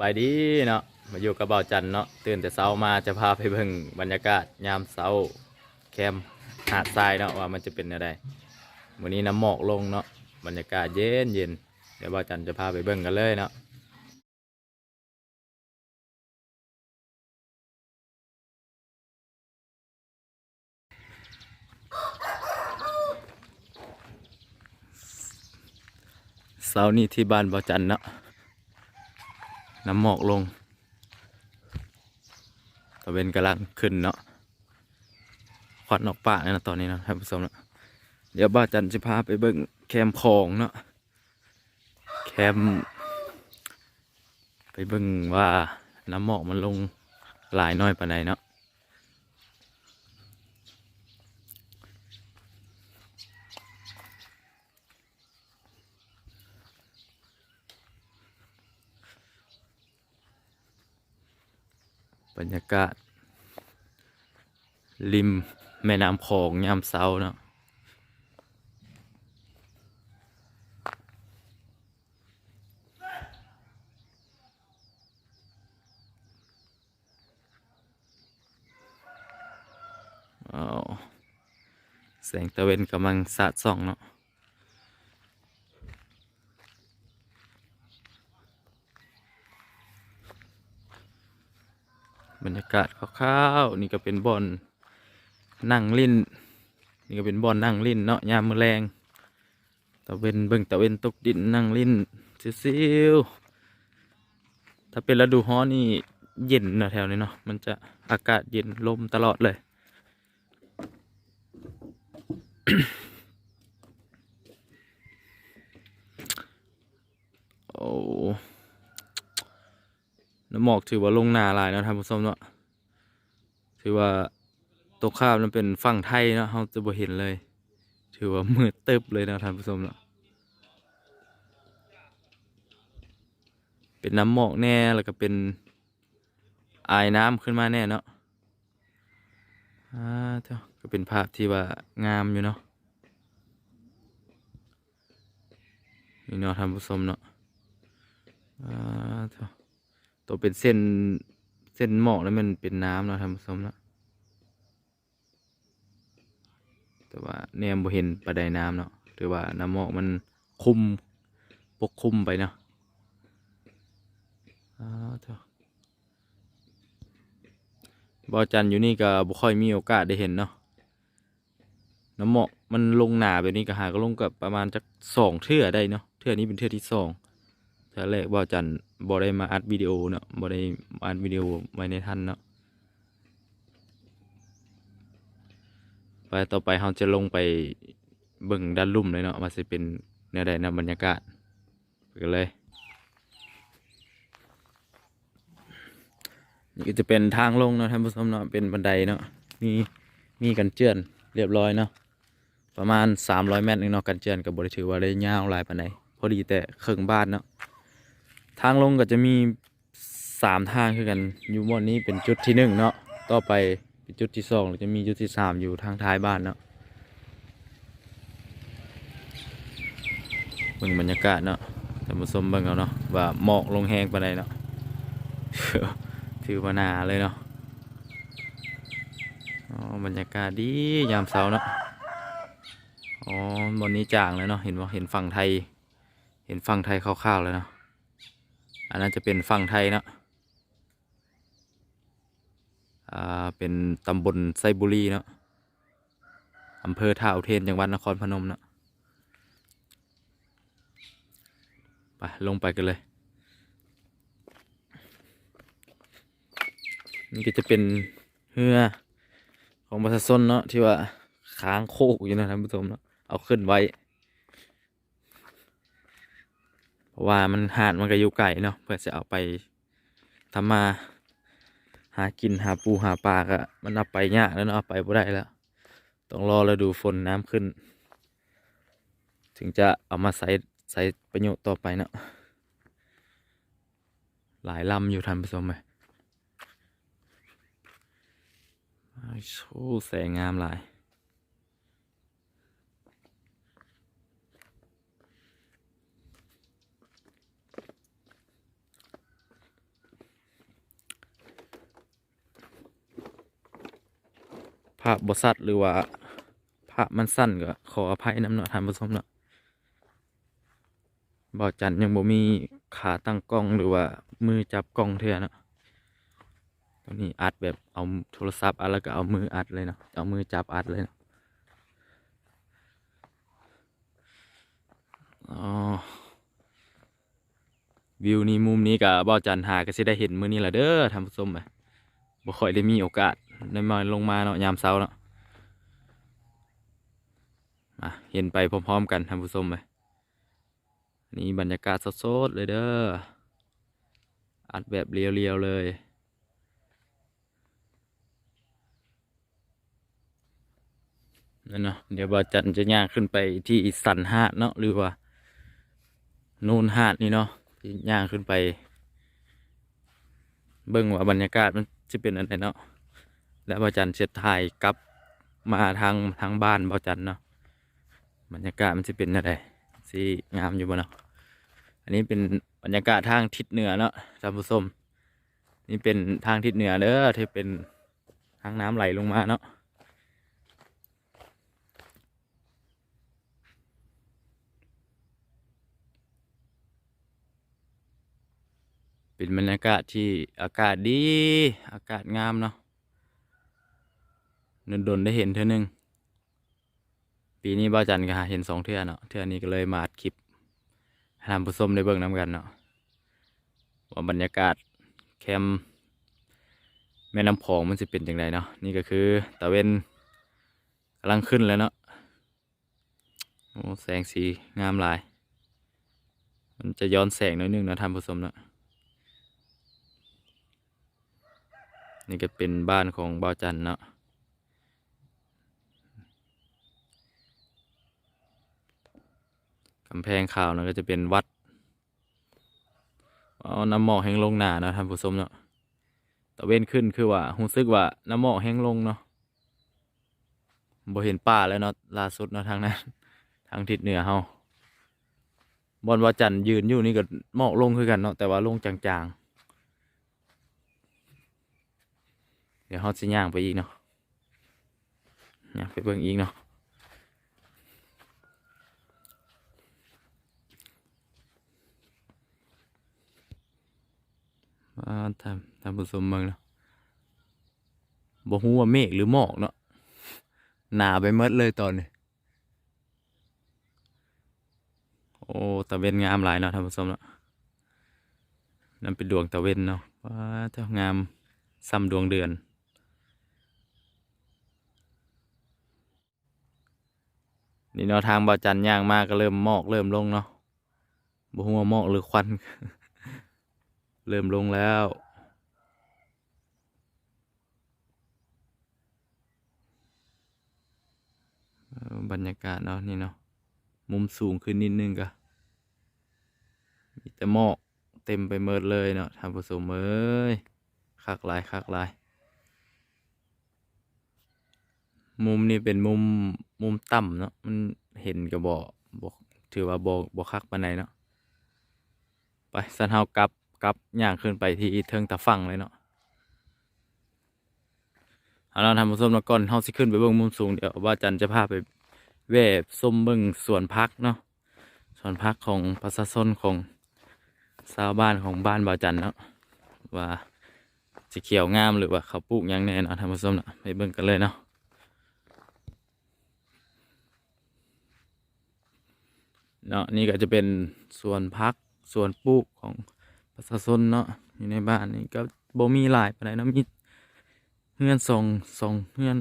บายดีเนาะมาอยู่กับเบาจันเนาะตื่นแต่เช้ามาจะพาไปเบิ่งบรรยากาศยามเช้าแคมหาดทรายเนาะว่ามันจะเป็นอะไรวันนี้น้ำหมอกลงเนาะบรรยากาศเย็นเย็นเดี๋ยวเบาจันจะพาไปเบิ่งกันเลยเนาะเช้านี้ที่บ้านเบาจันเนาะ น้ำหมอกลงตะเวนกำลังขึ้นเนาะควันออกปากเลยนะตอนนี้นะท่านผู้ชมเนาะเดี๋ยวบ้าจันจะพาไปเบิ่งแคมคองเนาะแคมไปเบิ่งว่าน้ำหมอกมันลงหลายน้อยปานใดเนาะ บรรยากาศ ริมแม่น้ำโขงยามเช้าเนาะอ้วแสงตะเวนกำลังสาดส่องเนาะ บรรยา กาศคร่าวๆนี่ก็เป็นบอนนั่งลิ้นนี่ก็เป็นบอนนั่งลิ้นเนาะยามมือแรงตะเวนเบิ่งตะเวนตกดินนั่งลิ้นซิวๆถ้าเป็นฤดูฮ้อนนี่เย็นนะแถวนี้เนาะมันจะอากาศเย็นลมตลอดเลย โอ้น้ำหมอกถือว่าลงหนาลายนะท่านผู้ชมเนาะ ถือว่าตกข้ามนั้นเป็นฝั่งไทยเนาะเราจะบ่เห็นเลย ถือว่ามืดตึบเลยเนาะท่านผู้ชมเนาะเป็นน้ำหมอกแน่แล้วก็เป็นอายน้ำขึ้นมาแน่เนาะอ่าเจ้าก็เป็นภาพที่ว่างามอยู่เนาะนี่เนาะท่านผู้ชมเนาะอ่าเจ้าตัวเป็นเส้นเส้นหมอกแล้วมันเป็นน้ำเนาะท่านผู้ชมเนาะ แต่ว่าแนมบ่เห็นปลาไดน้ำเนาะหรือว่าน้ำหมอกมันคุมปกคุมไปเนาะอ้าวเถอะบอจันอยู่นี่ก็บ่ค่อยมีโอกาสได้เห็นเนาะน้ำหมอกมันลงหนาแบบนี้ก็หาก็ลงกับประมาณจักสองเทื่อได้เนาะเทื่อนี้เป็นเทื่อที่สองเทื่อแรกบ่จันบ่ได้มาอัดวิดีโอเนาะบ่ได้มาอัดวิดีโอไว้ในทันเนาะ ไปต่อไปเราจะลงไปเบิ่งด้านลุ่มเลยเนาะว่าสิเป็นแนวใดนะบรรยากาศไปกันเลย นี่ก็จะเป็นทางลงเนาะท่านผู้ชมเนาะเป็นบันไดเนาะมีมีกันเจือนเรียบร้อยเนาะประมาณ 300 เมตรนึงเนาะกันเจือนกับบริถือว่าได้ยาวลายปานใดพอดีแต่เครื่องบ้านเนาะทางลงก็จะมีสามทางคือกันอยู่บนนี้เป็นจุดที่หนึ่งเนาะต่อไป เป็นจุดที่สองแล้วจะมีจุดที่สามอยู่ทางท้ายบ้านเนาะเบิ่งบรรยากาศเนาะท่านผู้ชมเบิ่งเอาเนาะว่าหมอกลงแห้งปานใดเนาะ ถือว่าหนาเลยเนาะอ๋อบรรยากาศดียามเช้าเนาะอ๋อบนนี้จางเลยเนาะเห็นว่าเห็นฝั่งไทย เห็นฝั่งไทยคร่าวๆเลยเนาะอันนั้นจะเป็นฝั่งไทยเนาะ อ่า เป็นตำบลไซบุรีเนาะอำเภอท่าอุเทนจังหวัดนครพนมเนาะไปลงไปกันเลย นี่ก็จะเป็นเรือของประชาชนเนาะที่ว่าค้างโคกอยู่นะท่านผู้ชมเนาะเอาขึ้นไว้ เพราะว่ามันหาดมันก็อยู่ไกลเนาะเพื่อจะเอาไปทำมา หากินหาปูหาปลาก็มันเอาไปยากแล้วเนาะเอาไปบ่ได้แล้ว ต้องรอแล้วดูฝนน้ำขึ้น ถึงจะเอามาใส่ใส่ประโยชน์ต่อไปเนาะหลายลำอยู่ทันผสมไหมโอ้แสงงามหลายาพบสัดหรือว่าภาพมันสั้นก็ขออภัยน้ำเนาะท่านผู้ชมเนาะบ่าวจันยังบ่มีขาตั้งกล้องหรือว่ามือจับกล้องเทื่อเนาะตอนนี้อัดแบบเอาโทรศัพท์อัดแล้วก็เอามืออัดเลยเนาะเอามือจับอัดเลยเนาะอ๋อวิวนี้มุมนี้กับบ่าวจันหาก็สิได้เห็นมื้อนี้ละเด้อท่านผู้ชมไป บ่ค่อยได้มีโอกาสได้มาลงมาเนาะยามเช้าเนาะมาเห็นไปพร้อมๆกันท่านผู้ชมไปนี่บรรยากาศสดๆเลยเด้ออัดแบบเรียวๆเลยนั่นเนาะเดี๋ยวบาจันจะย่างขึ้นไปที่สันหาดเนาะหรือว่านูนหาดนี่เนาะที่ย่างขึ้นไป เบิ่งว่าบรรยากาศมัน จะเป็นอะไรเนาะแล้วบาจันจถ่ายกลับมาทางทางบ้านบาจันเนาะบรรยากาศมันจะเป็นอะไรสีงามอยู่บ่เนาะอันนี้เป็นบรรยากาศทางทิศเหนือเนาะท่านผู้ชมนี่เป็นทางทิศเหนือเด้อที่เป็นทางน้ำไหลลงมาเนาะ เป็นบรรยากาศที่อากาศดี อากาศงามเนาะนดนได้เห็นเท่านึง ปีนี้บ้าจันก็เห็นสองเทื่อเนาะเทื่อนี้ก็เลยมาอัดคลิปทำผู้ชมได้เบิ่งน้ำกันเนาะว่าบรรยากาศแคมแม่น้ำพองมันจะเป็นอย่างไรเนาะนี่ก็คือตะเวนกำลังขึ้นแล้วเนาะโอ้แสงสีงามหลาย มันจะย้อนแสงน่อยนึงนะท่านผู้ชมเนาะ นี่ก็เป็นบ้านของบ่าวจันเนาะกำแพงขาวนะก็จะเป็นวัดเอาน้ำหมอกแห้งลงหนานะท่านผู้ชมเนาะตะเว้นขึ้นคือว่ารู้สึกว่าน้ำหมอกแห้งลงเนาะบ่เห็นป่าแล้วเนาะล่าสุดเนาะทางนั้น ทางทิศเหนือเฮาบอนว่าจันทร์ยืนอยู่นี่ก็หมอกลงคือกันเนาะแต่ว่าลงจางๆ เดี๋ยวเขาจะย่างไปอีกเนาะย่างไปเบิ่งอีกเนาะว่าท่านท่านผู้ชมเมืองเนาะบ่ฮู้ว่าเมฆหรือหมอกเนาะหนาไปมดเลยตอนนี้โอ้ตะเวนงามหลายเนาะท่านผู้ชมเนาะนั่นเป็นดวงตะเวนเนาะว้าเจ้างามซ้ำดวงเดือน นี่เนาะทางบ่จันย่างมากก็เริ่มหมอกเริ่มลงเนาะบ่ฮู้ว่าหมอกหรือควัน เริ่มลงแล้ว บรรยากาศเนาะนี่เนาะมุมสูงขึ้นนิดนึงก็มีแต่หมอกเต็มไปหมดเลยเนาะท่านผู้ชมเอ้ยคักหลายคักหลาย มุมนี้เป็นมุมมุมต่ำเนาะมันเห็นก็บ่บ่ถือว่าบ่บ่คักปานใดเนาะไปสันเฮากลับกลับย่างขึ้นไปที่เทิงตะฝั่งเลยเนาะเอาล่ะท่านผู้มเนาะก่อนเฮาสิขึ้นไปเบิ่งมุมสูงเดี๋ยวว่าจันจะพาไปแวบส้มเบิ่งสวนพักเนาะสวนพักของประชาชนของชาวบ้านของบ้านบ่าจันเนาะว่าจะเขียวงามหรือว่าเขาปลูกยังแน่เนาะท่านผู้มเนาะไปเบิ่งกันเลยเนาะ เนาะนี่ก็จะเป็นส่วนพักส่วนปลูกของประชาชนเนาะอยู่ในบ้านนี่ก็บ่มีหลายปานใดเนาะมีเฮือนสองสองเฮือน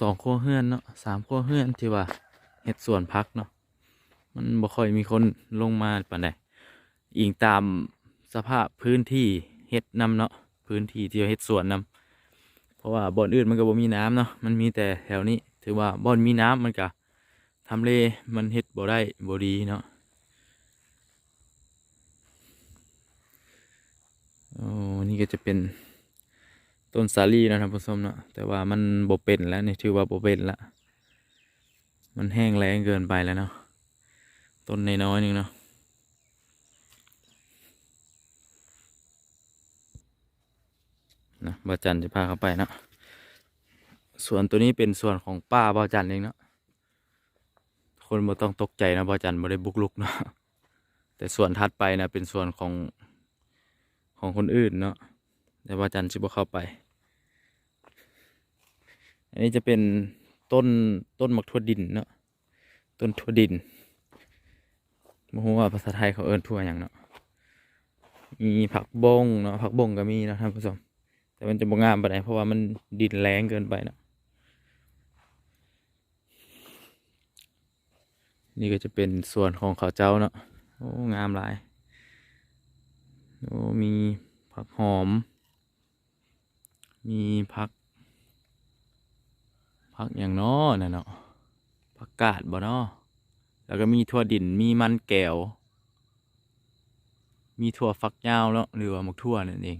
สองครัวเฮือนเนาะสามครัวเฮือนที่ว่าเฮ็ดส่วนพักเนาะมันบ่ค่อยมีคนลงมาปานใดอิงตามสภาพพื้นที่เฮ็ดนำเนาะพื้นที่ที่เฮ็ดสวนนำเพราะว่าบ่อนอื่นมันก็บ่มีน้ำเนาะมันมีแต่แถวนี้ ถือว่าบ่อนมีน้ำมันก็ ทำเลมันเฮ็ดบ่ได้บ่ดีเนาะโอ้นี่ก็จะเป็นต้นสาลี่นะท่านผู้ชมเนาะแต่ว่ามันบ่เป็นแล้วนี่ถือว่าบ่เป็นละมันแห้งแล้งเกินไปแล้วเนาะต้นในน้อยหนึงเนาะนะบาจันจะพาเข้าไปเนาะส่วนตัวนี้เป็นส่วนของป้าบ่าจันเองเนาะ คนบ่ต้องตกใจนะบ่าวจันบ่ได้บุกลุกเนาะแต่ส่วนถัดไปนะเป็นส่วนของของคนอื่นเนาะแต่บ่าวจันสิบ่เข้าไป อันนี้จะเป็นต้นต้นมักทั่วดินเนาะต้นทั่วดินไม่รู้ว่าภาษาไทยเขาเอิ้นทั่วอย่างเนาะมีผักบงเนาะผักบงก็มีนะท่านผู้ชมแต่มันจะบ่งามปานใดเพราะว่ามันดินแรงเกินไปเนาะ นี่ก็จะเป็นส่วนของเขาเจ้าเนาะโอ้ งามหลายโอ้มีผักหอม มีผักผักอย่างน้อน่ะเนาะผักกาดบ่เนาะแล้วก็มีถั่วดินมีมันแก้ว มีถั่วฟักยาวเนาะหรือว่าหมกถั่วนั่นเอง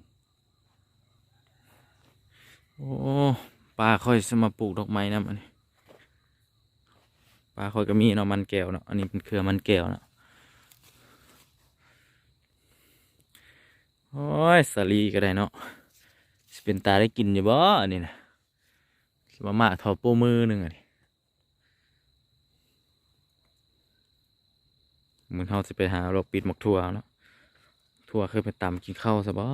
โอ้ปลาค่อยสมาปลูกดอกไม้นะมัน ลาคอยก็มีเนาะมันแก้วเนาะอันนี้เป็นเครือมันแก้วเนาะโอ้ยสาลีก็ได้เนาะสิเป็นตาได้กินอยู่บ่อันนี้นะมาม่าทอโปมือหนึ่งอะดิเหมือนเขาจะไปหาเราปิดหมกทั่วเนาะทั่วเคยไปตำกินข้าวซะบ่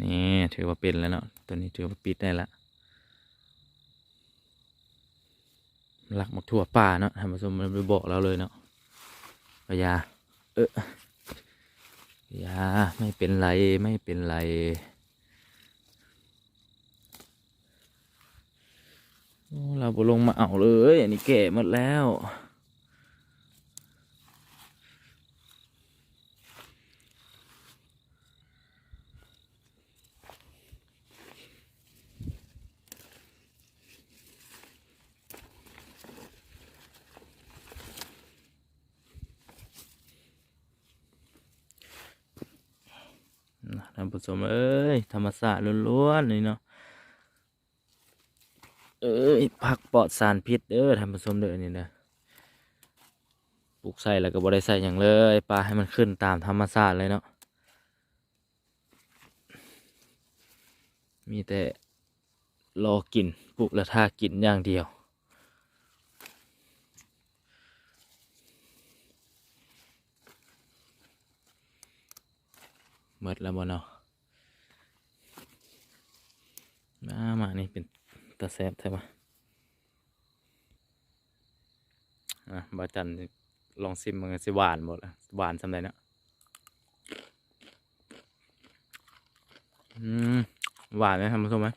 นี่ ถือว่าเป็นแล้วเนาะตัวนี้ถือว่าปิดได้ละหลักหมกทั่วป่าเนาะท่านผู้ชมมันไปบอกเราเลยเนาะพยาเออยาไม่เป็นไรไม่เป็นไรเราบลงมาเอาเลย อันนี้แก่หมดแล้ว ผู้ชมเอ้ยธรรมศาสตร์ล้วนๆเลยเนาะเอ้ยผักปลอดสารพิษเด้อท่านผู้ชมเด้อนี่นะปลูกใส่แล้วก็บ่ได้ใส่อย่างเลยปลาให้มันขึ้นตามธรรมชาติเลยเนาะมีแต่รอกินปลูกแล้วท่ากินอย่างเดียวหมดแล้วบ่เนาะมามานี่ เป็นตาแซบใช่ปะอะบาจันลองซิมมันก็สิหวานหมดละหวานสำไรเนาะอืมหวานไหมท่านผู้ชมไหม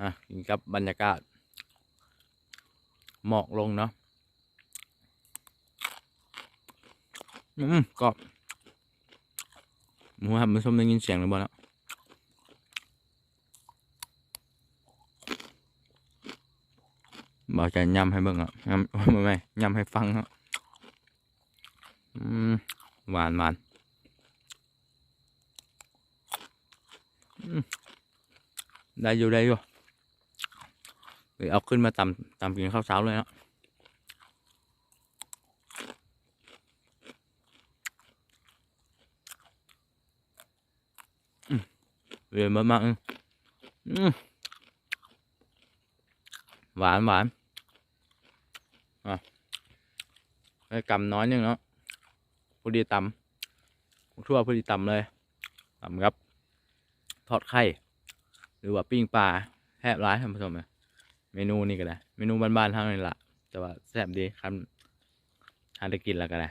อะกินกับบรรยากาศ หมอกลงเนาะอืมกรอบหมูครับมันส้มได้ยินเสียงหรือเปล่าเนาะ บอกจะยำให้เบิ่งอะยำไม่ไม่ยำให้ฟังอะอืมหวานหวานอืมได้อยู่ได้อยู่เดี๋ยวเอาขึ้นมาตำตำกินข้าวเช้าเลยเนาะเวียนมากๆอืมหวานหวานอะ ให้กำน้อยนึงเนาะพอดีตำทั่วพอดีตำเลยตำครับ ทอดไข่ หรือว่าปิ้งปลาแทบร้ายท่านผู้ชมเลยเมนูนี้ก็ได้เมนูบ้านๆเท่านั้นละแต่ว่าแซ่บดีครับทานได้กินแล้วก็ได้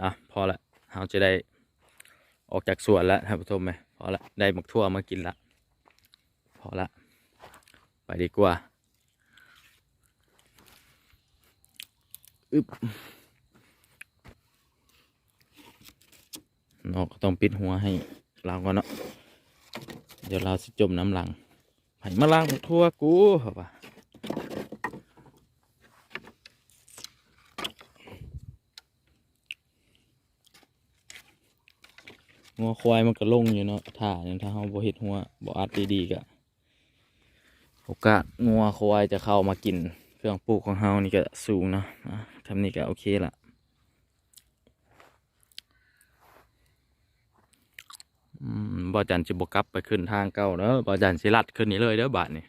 อะพอละเราจะได้ออกจากสวนแล้วท่านผู้ชมไหมพอละได้หมกทั่วมากินละพอละไปดีกว่า อึบนอกก็ต้องปิดหัวให้เราก่อนเนาะเดี๋ยวเราสิจมน้ำหลังไผ่มาล้างทั่วกูเหรอปะงัวควายมันก็ลงอยู่เนาะถ้าอย่างถ้าเราบ่เฮ็ดหัวบ่อัดดีๆก็โอกาสงัวควายจะเข้ามากิน เครื่องปลูกของเรานี่ก็สูงเนาะะ ทำนี่ก็โอเคละบอจันจิบกับไปขึ้นทางเก่าเนอะบอจันสิรัดขึ้นนี้เลยเด้อบาทนี่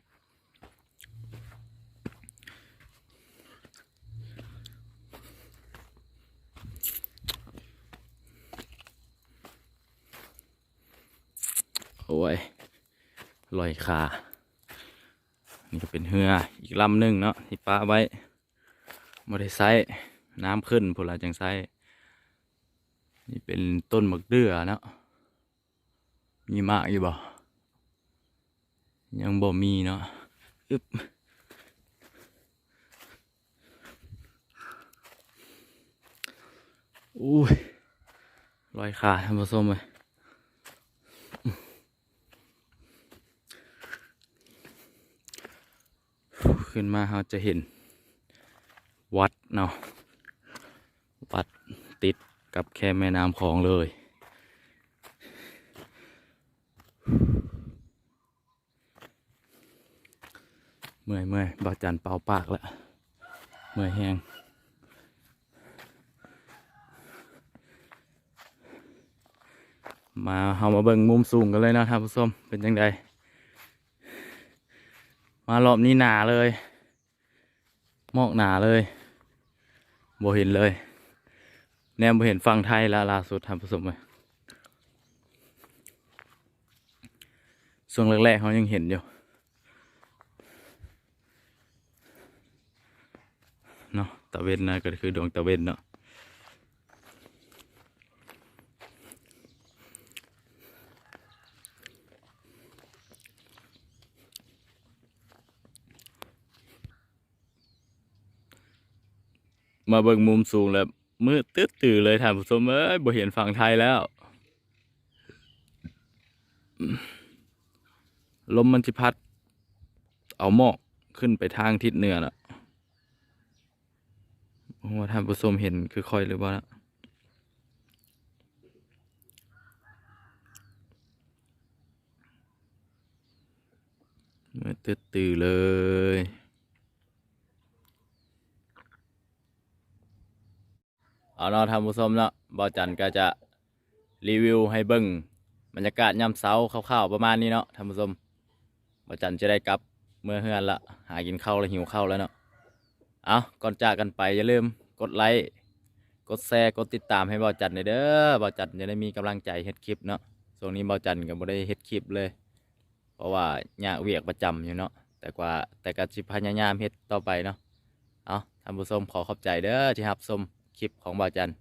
โอ้ยลอยขา นี่ก็เป็นเหืออีกลำหนึ่งเนาะที่ป้าไว้ บ่ได้ใส่น้ำขึ้นพวกเราจังใส่นี่เป็นต้นมะเดื่อเนาะมีมากอยู่บ่ยังบ่มีเนาะอึบอุ้ยลอยขาท่านผู้มเลยขึ้นมาเราจะเห็น เนาะวัดติดกับแค่แม่น้ำของเลยเมื่อยเมื่อยบาจันเป่าปากแล้วเมื่อยแห้งมาเฮามาเบิ่งมุมสูงกันเลยนะท่านผู้ชมเป็นยังไงมารอบนี้หนาเลยหมอกหนาเลย บ่เห็นเลย แนมบ่เห็นฟังไทยและล่าสุดทำผสมเลยช่วงแรกๆเขายังเห็นอยู่เนาะตะเวนนะก็คือดวงตะเวนเนาะ มาเบิ่งมุมสูงแล้วมืดตึดตื่อเลยท่านผู้ชมเอ้ยบ่เห็นฝั่งไทยแล้ว ลมมันสิพัด เอาหมอกขึ้นไปทางทิศเหนือน่ะว่าท่านผู้ชมเห็นคือค่อยหรือเปล่านะมืดตึดตื่อเลย เอาเนาะท่านผู้ชมเนาะบอจันก็จะรีวิวให้เบิ่งบรรยากาศยามเช้าคร่าวๆประมาณนี้เนาะท่านผู้ชมบอจันจะได้กลับเมื่อเฮือนละหากินข้าวแล้วหิวข้าวแล้วเนาะเอาก่อนจากกันไปอย่าลืมกดไลค์กดแชร์กดติดตามให้บอจันหน่อยเด้อบอจันจะได้มีกำลังใจเฮ็ดคลิปเนาะช่วงนี้บอจันก็บ่ได้เฮ็ดคลิปเลย เพราะว่าญาเวียกประจำอยู่เนาะแต่กว่าแต่ก็สิพยายามเฮ็ดต่อไปเนาะเอาท่านผู้ชมขอขอบใจเด้อที่รับชม คลิปของบาจัน